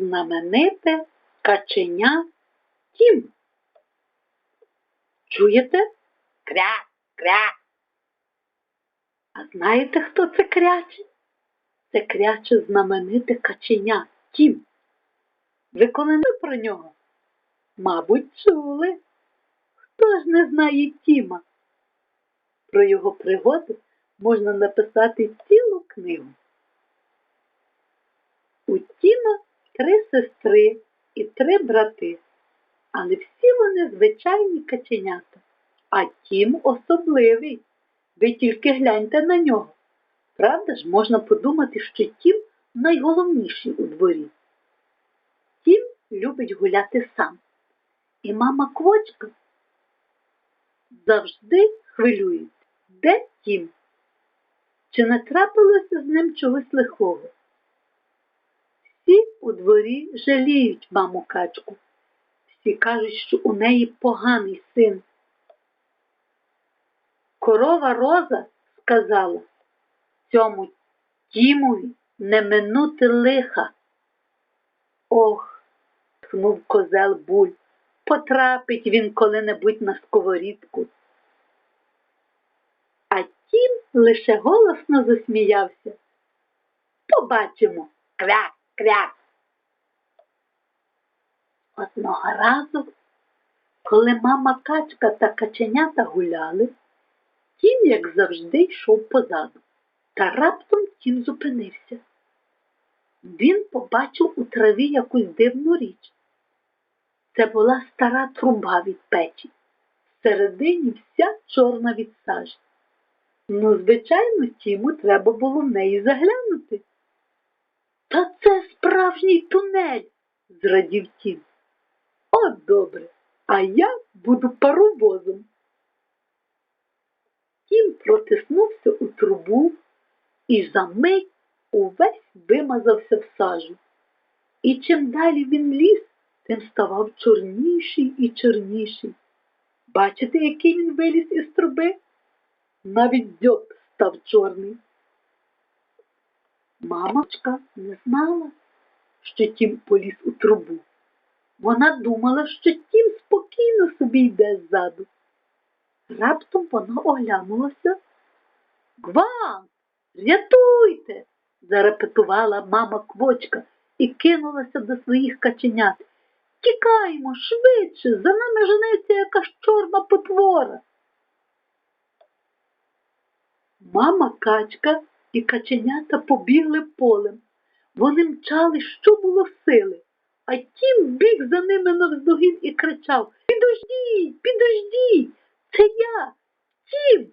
знамените каченя Тім. Чуєте? Кря, кря. А знаєте, хто це кряче? Це кряче знамените каченя Тім. Ви коли про нього? Мабуть, чули. Хто ж не знає Тіма? Про його пригоди можна написати цілу книгу. У Тіма три сестри і три брати, але всі вони звичайні каченята, а Тім особливий. Ви тільки гляньте на нього. Правда ж, можна подумати, що Тім найголовніший у дворі. Тім любить гуляти сам. І мама квочка завжди хвилюється, де Тім? Чи не трапилося з ним чогось лихого? У дворі жаліють маму качку. Всі кажуть, що у неї поганий син. Корова Роза сказала цьому Тімові не минути лиха. Ох, тхнув козел буль, потрапить він коли-небудь на сковорідку. А тім лише голосно засміявся. Побачимо кряк, кряк. Одного разу, коли мама качка та каченята гуляли, тім, як завжди, йшов позаду, та раптом тім зупинився. Він побачив у траві якусь дивну річ. Це була стара труба від печі, всередині вся чорна від сажі. Ну, звичайно, Тіму треба було в неї заглянути. Та це справжній тунель, зрадів Тім. От добре, а я буду паровозом. Тім протиснувся у трубу і за мить увесь вимазався в сажу. І чим далі він ліз, тим ставав чорніший і чорніший. Бачите, який він виліз із труби? Навіть дзьоб став чорний. Мамочка не знала, що тім поліз у трубу. Вона думала, що тім спокійно собі йде ззаду. Раптом вона оглянулася. Гван, рятуйте! зарепетувала мама квочка і кинулася до своїх каченят. Тікаємо швидше, за нами женеться якась чорна потвора. Мама качка і каченята побігли полем. Вони мчали, що було сили, а тім біг за ними навздогін і кричав Підождіть, підождіть, це я, тім.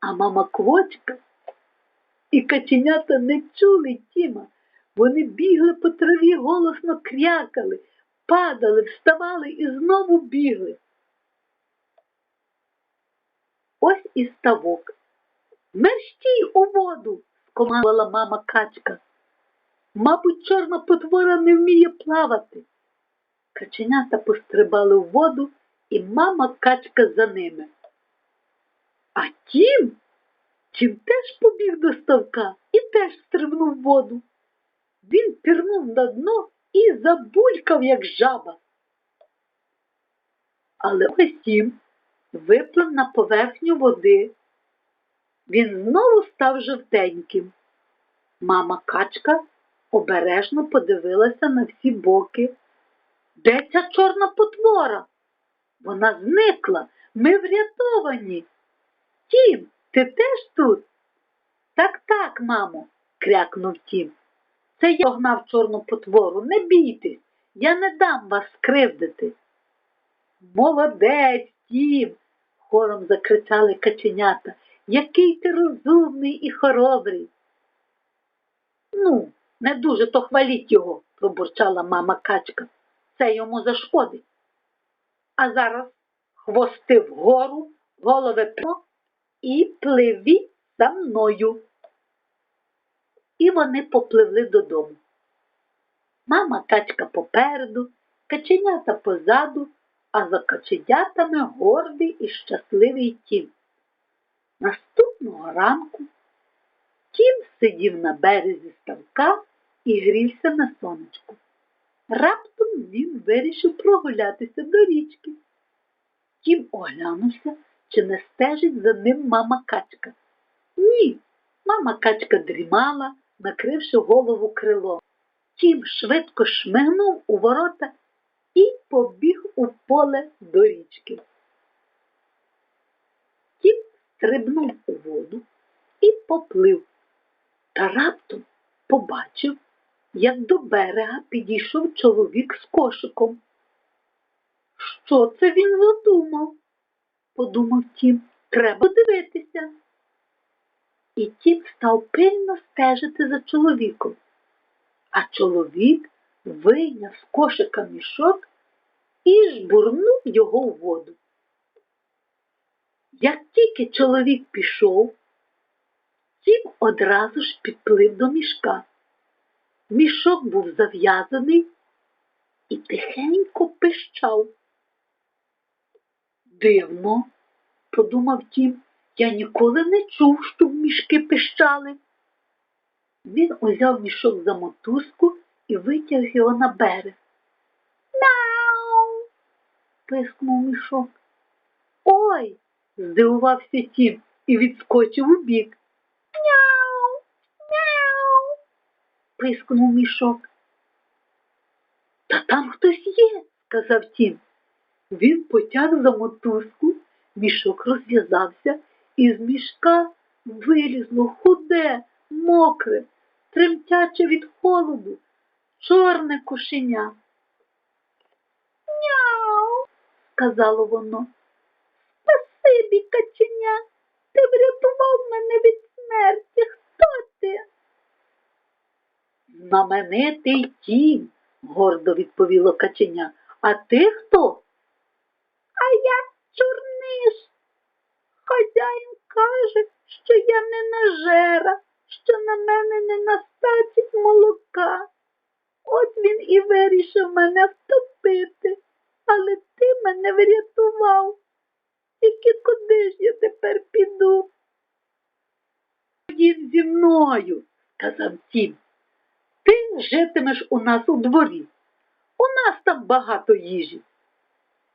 А мама квочка і каченята не чули Тіма. Вони бігли по траві, голосно крякали, падали, вставали і знову бігли. Ось і ставок. Мерщій у воду, скомандувала мама качка. Мабуть, чорна потвора не вміє плавати. Каченята пострибали в воду, і мама качка за ними. А тім, тім теж побіг до ставка і теж стрибнув воду. Він пірнув на дно і забулькав, як жаба. Але ось тім виплив на поверхню води. Він знову став жовтеньким. Мама качка обережно подивилася на всі боки. Де ця чорна потвора? Вона зникла, ми врятовані. Тім, ти теж тут? Так, так, мамо, крякнув Тім. Це я гнав чорну потвору. Не бійтесь, я не дам вас скривдити. Молодець, Тім, хором закричали каченята. Який ти розумний і хоробрий. Ну, не дуже то хваліть його, пробурчала мама качка. Це йому зашкодить. А зараз хвости вгору, голови прямо і пливі за мною. І вони попливли додому. Мама качка попереду, каченята позаду, а за каченятами гордий і щасливий тім. Наступного ранку тім сидів на березі ставка і грівся на сонечку. Раптом він вирішив прогулятися до річки. Тім оглянувся, чи не стежить за ним мама качка. Ні, мама качка дрімала, накривши голову крилом. Тім швидко шмигнув у ворота і побіг у поле до річки. Тім стрибнув у воду і поплив, та раптом побачив, як до берега підійшов чоловік з кошиком. Що це він задумав? подумав Тім. Треба дивитися. І Тім став пильно стежити за чоловіком. А чоловік вийняв з кошика мішок і жбурнув його в воду. Як тільки чоловік пішов, Тім одразу ж підплив до мішка. Мішок був зав'язаний і тихенько пищав. Дивно, подумав Тім, я ніколи не чув, щоб мішки пищали. Він узяв мішок за мотузку і витяг його на берег. Мяу. пискнув мішок. Ой, здивувався Тім і відскочив у бік. Мяу, пискнув мішок. Та там хтось є, сказав Тім. Він потяг за мотузку, мішок розв'язався, і з мішка вилізло худе, мокре, тремтяче від холоду, чорне кошеня. Няу, сказало воно. Спасибі, каченя, ти врятував мене від смерті. Хто ти? Знаменитий тінь, гордо відповіло каченя. А ти хто? А я чорниш. Хазяїн каже, що я не нажера, що на мене не настачить молока. От він і вирішив мене втопити, але ти мене врятував. Тільки куди ж я тепер піду? Їдь зі мною, сказав Тім. Ти житимеш у нас у дворі. У нас там багато їжі.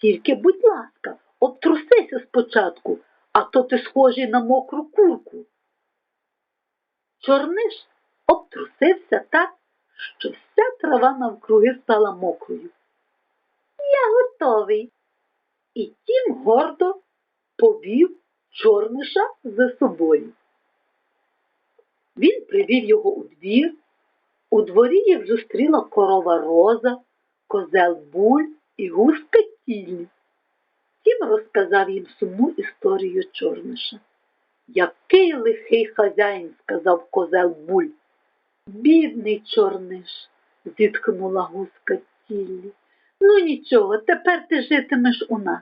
Тільки, будь ласка, обтрусися спочатку, а то ти схожий на мокру курку. Чорниш обтрусився так, що вся трава навкруги стала мокрою. Я готовий. І тім гордо повів чорниша за собою. Він привів його у двір. У дворі їх зустріла корова роза, козел буль і гуска тільні. Тім розказав їм сумну історію чорниша. Який лихий хазяїн, сказав козел буль. Бідний чорниш, зітхнула гуска тіллі. Ну нічого, тепер ти житимеш у нас.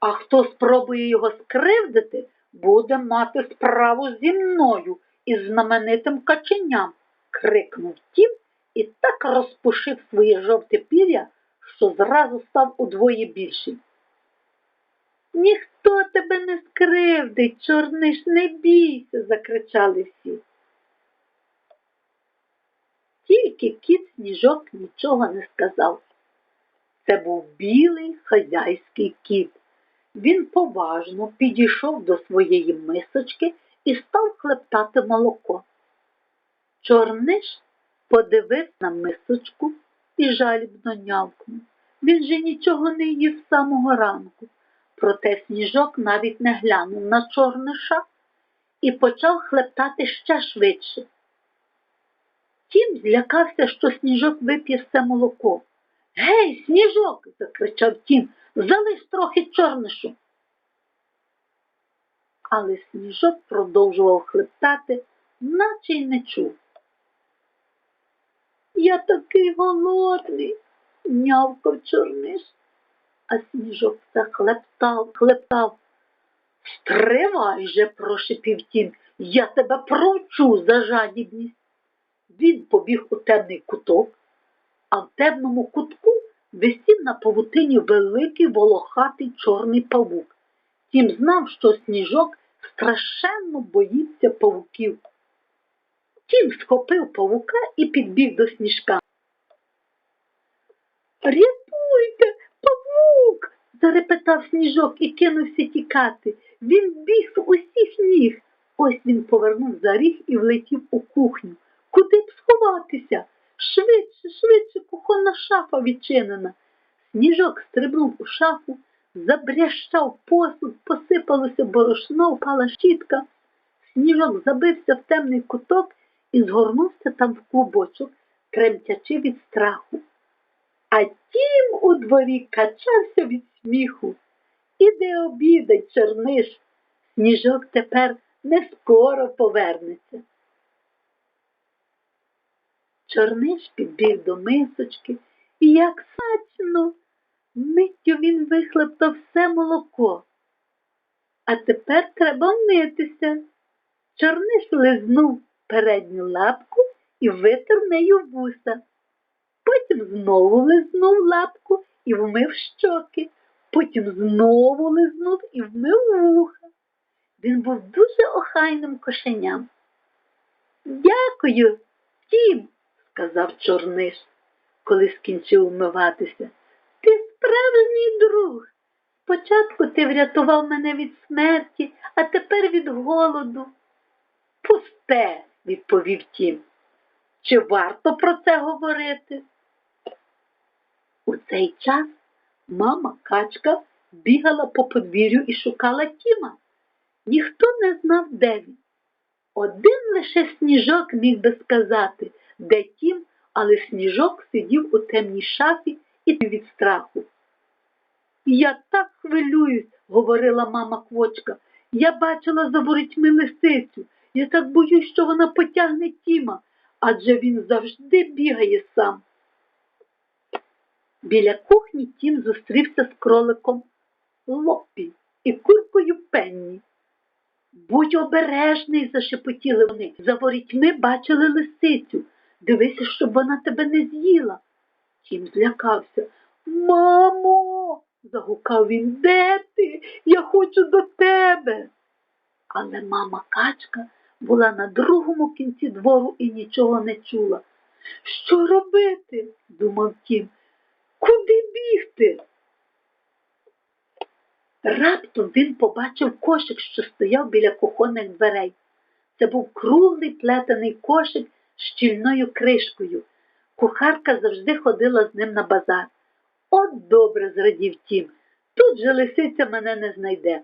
А хто спробує його скривдити, буде мати справу зі мною із знаменитим каченям, крикнув тім і так розпушив своє жовте пір'я, що зразу став удвоє більший. Ніхто тебе не скривдить, чорниш, не бійся, закричали всі. Тільки кіт сніжок нічого не сказав. Це був білий хазяйський кіт. Він поважно підійшов до своєї мисочки і став хлептати молоко. Чорниш подивився на мисочку і жалібно нявкнув. Він же нічого не їв з самого ранку. Проте сніжок навіть не глянув на чорниша і почав хлептати ще швидше. Тім злякався, що сніжок вип'є все молоко. Гей, сніжок. закричав Тім, залиш трохи чорнишу. Але сніжок продовжував хлептати, наче й не чув. Я такий голодний, нявкав чорниш, а сніжок все хлептав. Стривай же, прошепів тім, я тебе провчу за жадібність. Він побіг у темний куток, а в темному кутку висів на павутині великий волохатий чорний павук. Тім знав, що сніжок страшенно боїться павуків. Тім схопив павука і підбіг до сніжка. Рятуйте, павук. зарепетав сніжок і кинувся тікати. Він біг з усіх ніг. Ось він повернув за ріг і влетів у кухню. Куди б сховатися? Швидше, швидше, кухонна шафа відчинена. Сніжок стрибнув у шафу, забрящав посуд, посипалося борошно, впала щітка. Сніжок забився в темний куток і згорнувся там в клубочок, тремтячи від страху. А тім у дворі качався від сміху. Іди обідай, черниш. Сніжок тепер не скоро повернеться. Чорниш підбіг до мисочки, і як смачно, миттю він вихлептав все молоко. А тепер треба вмитися. Чорниш лизнув передню лапку і витер нею вуса. Потім знову лизнув лапку і вмив щоки, потім знову лизнув і вмив вуха. Він був дуже охайним кошеням. Дякую, тім, сказав чорниш, коли скінчив вмиватися. Ти справжній друг. Спочатку ти врятував мене від смерті, а тепер від голоду. Пусте, відповів тім. Чи варто про це говорити? У цей час мама качка бігала по подвір'ю і шукала Тіма. Ніхто не знав, де він. Один лише сніжок міг би сказати, де тім, але сніжок сидів у темній шафі і від страху. Я так хвилююсь, говорила мама квочка. Я бачила за ворітьми лисицю. Я так боюсь, що вона потягне Тіма, адже він завжди бігає сам. Біля кухні Тім зустрівся з кроликом Лоппі і куркою Пенні. Будь обережний, зашепотіли вони. За ворітьми бачили лисицю. Дивися, щоб вона тебе не з'їла. Тім злякався. Мамо, загукав він, де ти? Я хочу до тебе. Але мама качка була на другому кінці двору і нічого не чула. Що робити? думав Тім. Куди бігти? Раптом він побачив кошик, що стояв біля кухонних дверей. Це був круглий плетений кошик з щільною кришкою. Кухарка завжди ходила з ним на базар. От добре, зрадів тім, тут же лисиця мене не знайде.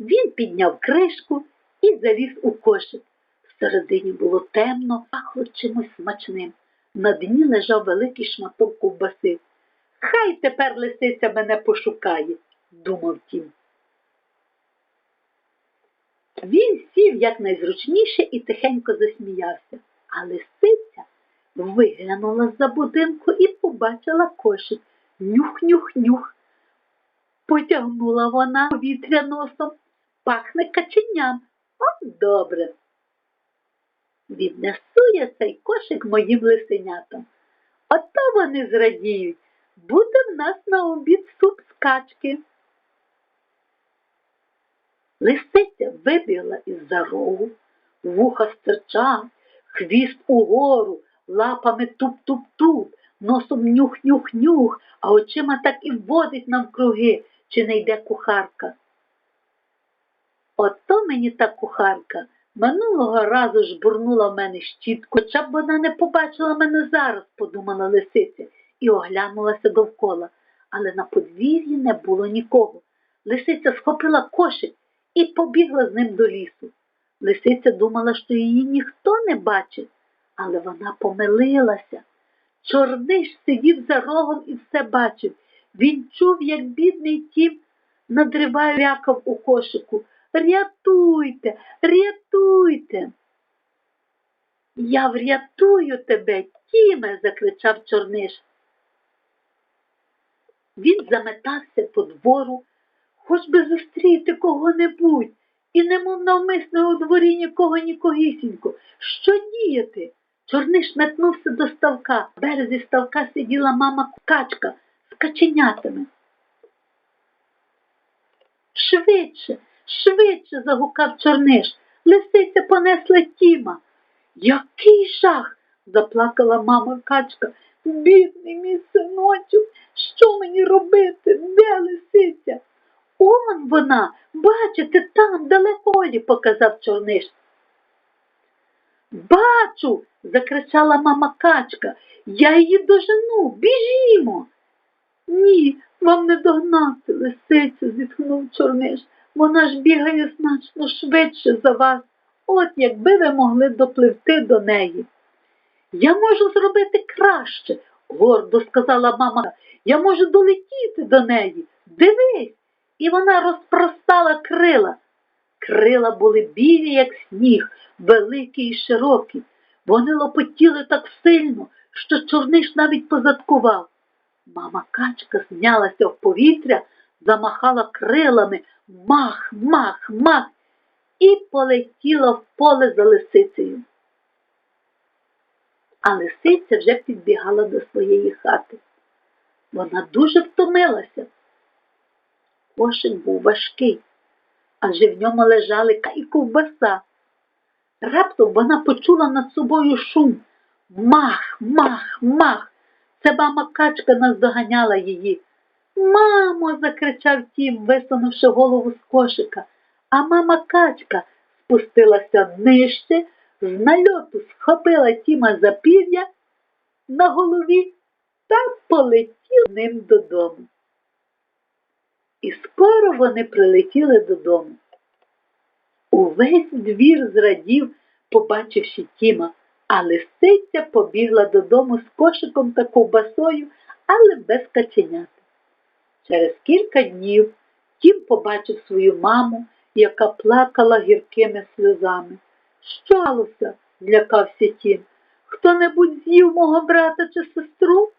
Він підняв кришку і заліз у кошик. Всередині було темно, пахло чимось смачним. На дні лежав великий шматок ковбаси. Хай тепер лисиця мене пошукає, думав тім. Він сів якнайзручніше і тихенько засміявся, а лисиця виглянула з-за будинку і побачила кошик. Нюх-нюх-нюх. Потягнула вона повітря носом, пахне каченям. От добре. Віднесу я цей кошик моїм лисенятам. Ото вони зрадіють. Буде в нас на обід суп з качки. Лисиця вибігла із-за рогу, вуха стирчать, хвіст угору, лапами туп-туп-туп, носом нюх-нюх-нюх, а очима так і вводить навкруги, чи не йде кухарка. Ото мені та кухарка минулого разу жбурнула в мене щітку, хоча б вона не побачила мене зараз, подумала лисиця і оглянулася довкола, але на подвір'ї не було нікого. Лисиця схопила кошик і побігла з ним до лісу. Лисиця думала, що її ніхто не бачить, але вона помилилася. Чорниш сидів за рогом і все бачив. Він чув, як бідний тім надриває рякав у кошику. Рятуйте, рятуйте. Я врятую тебе, Тіме, закричав Чорниш. Він заметався по двору, хоч би зустріти кого-небудь, і немов навмисне у дворі нікого нікогісінько. Що діяти? Чорниш метнувся до ставка. Березі ставка сиділа мама качка з каченятами. Швидше, швидше, загукав Чорниш. Лисиця понесла Тіма. Який жах? заплакала мама качка. Бідний мій синочок, що мені робити? Де лисиця? Он вона, бачите, там далеколі, показав чорниш. Бачу, закричала мама качка. Я її дожену, біжімо. Ні, вам не догнати, лисицю, зітхнув чорниш. Вона ж бігає значно швидше за вас. От якби ви могли допливти до неї. Я можу зробити краще, гордо сказала мама. Я можу долетіти до неї. Дивись. І вона розпростала крила. Крила були білі, як сніг, великі і широкі. Вони лопотіли так сильно, що чорниш навіть позадкував. Мама качка знялася в повітря, замахала крилами, мах, мах, мах, і полетіла в поле за лисицею. А лисиця вже підбігала до своєї хати. Вона дуже втомилася. Кошик був важкий, адже в ньому лежали і ковбаса. Раптом вона почула над собою шум. Мах, мах, мах. Це мама качка наздоганяла її. Мамо, закричав тім, висунувши голову з кошика. А мама качка спустилася нижче, з нальоту схопила Тіма за пір'я на голові та полетіла ним додому. І скоро вони прилетіли додому. Увесь двір зрадів, побачивши Тіма, а лисиця побігла додому з кошиком та ковбасою, але без каченят. Через кілька днів Тім побачив свою маму, яка плакала гіркими сльозами. Що сталося? злякався Тім. Хто-небудь з'їв мого брата чи сестру?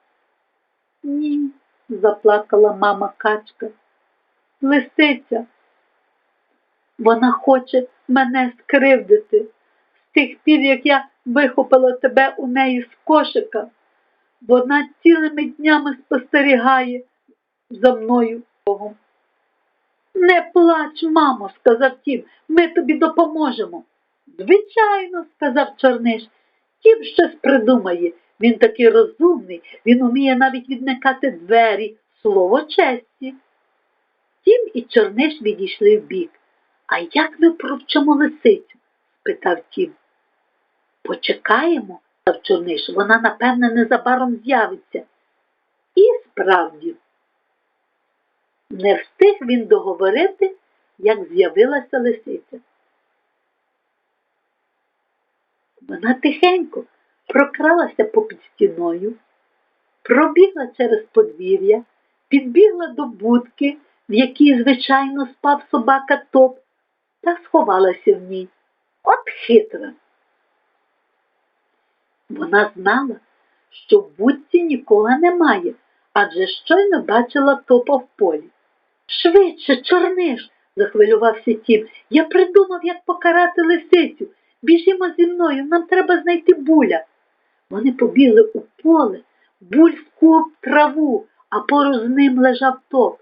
Ні, заплакала мама качка. Лисиця. Вона хоче мене скривдити. З тих пір, як я вихопила тебе у неї з кошика, вона цілими днями спостерігає за мною Богом. Не плач, мамо, сказав Тім, ми тобі допоможемо. Звичайно, сказав Чорниш, Тім щось придумає. Він такий розумний, він уміє навіть відникати двері, слово честі. Тім і Чорниш відійшли вбік. А як ми провчимо лисицю? спитав Тім. Почекаємо, сказав Чорниш, вона, напевне, незабаром з'явиться. І справді, не встиг він договорити, як з'явилася лисиця. Вона тихенько прокралася попід стіною, пробігла через подвір'я, підбігла до будки, в якій, звичайно, спав собака топ, та сховалася в ній. От хитра. Вона знала, що в будці нікого немає, адже щойно бачила топа в полі. Швидше, чорниш, захвилювався Тім. Я придумав, як покарати лисицю. Біжімо зі мною, нам треба знайти буля. Вони побігли у поле, буль скуп траву, а поруч з ним лежав топ.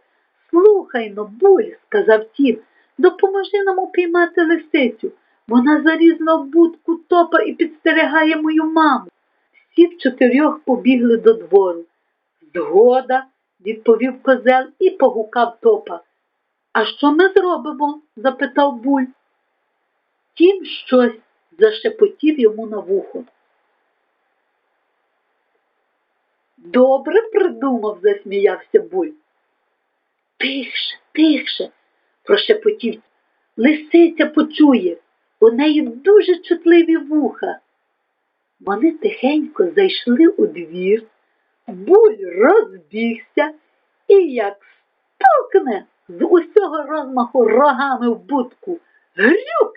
Слухай но, буль, сказав Тім, допоможи нам упіймати лисицю. Вона зарізла в будку топа і підстерігає мою маму. Всі в чотирьох побігли до двору. Згода, відповів козел і погукав топа. А що ми зробимо? запитав буль. Тім щось зашепотів йому на вухо. Добре придумав, засміявся буль. Тихше, тихше, прошепотів. Лисиця почує, у неї дуже чутливі вуха. Вони тихенько зайшли у двір, буль розбігся і як стукне з усього розмаху рогами в будку. Грюк!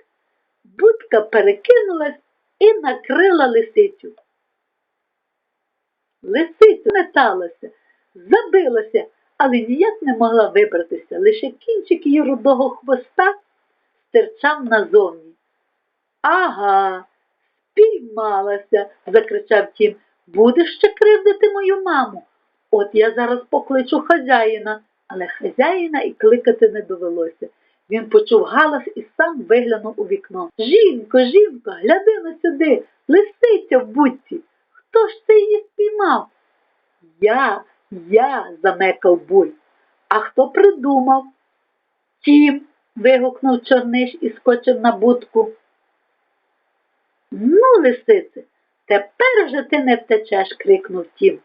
Будка перекинулась і накрила лисицю. Лисиця металася, забилася, але ніяк не могла вибратися, лише кінчик її рудого хвоста стирчав назовні. Ага, спіймалася, закричав Тім. Будеш ще кривдити мою маму? От я зараз покличу хазяїна, але хазяїна і кликати не довелося. Він почув галас і сам виглянув у вікно. Жінко, жінко, гляди на сюди, лисиця в будці. Хто ж це її спіймав? Я, я, замекав буй. А хто придумав? Тім, вигукнув чорниш і скочив на будку. Ну, лисице, тепер вже ти не втечеш, крикнув тім.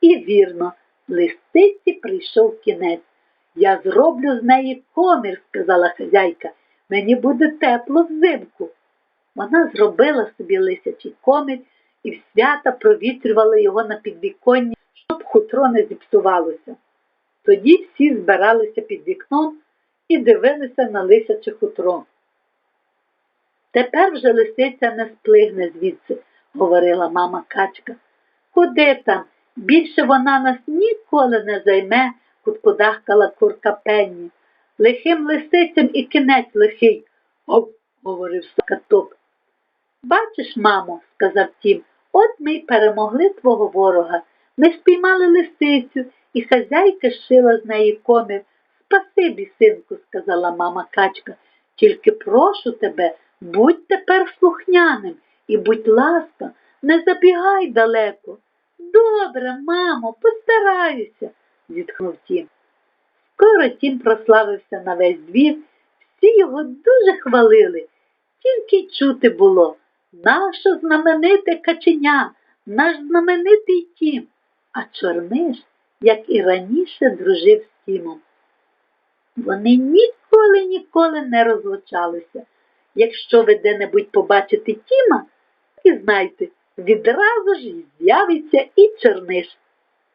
І вірно, лисиці прийшов кінець. Я зроблю з неї комір, сказала хазяйка. Мені буде тепло взимку. Вона зробила собі лисячий комір і в свята провітрювала його на підвіконні, щоб хутро не зіпсувалося. Тоді всі збиралися під вікном і дивилися на лисяче хутро. Тепер вже лисиця не сплигне звідси, говорила мама качка. Куди там? Більше вона нас ніколи не займе, куткудахкала курка Пенні. Лихим лисицям і кінець лихий, ов, говорив Сокаток. Бачиш, мамо, сказав тім, от ми й перемогли твого ворога. Ми спіймали лисицю, і хазяйка шила з неї комір. Спасибі, синку, сказала мама качка. Тільки прошу тебе, будь тепер слухняним і будь ласка, не забігай далеко. Добре, мамо, постараюся, зітхнув тім. Скоро тім прославився на весь двір, всі його дуже хвалили, тільки чути було. Наше знамените каченя, наш знаменитий тім, а чорниш, як і раніше, дружив з тімом. Вони ніколи ніколи не розлучалися. Якщо ви де-небудь побачите Тіма, знайте, відразу ж з'явиться і чорниш.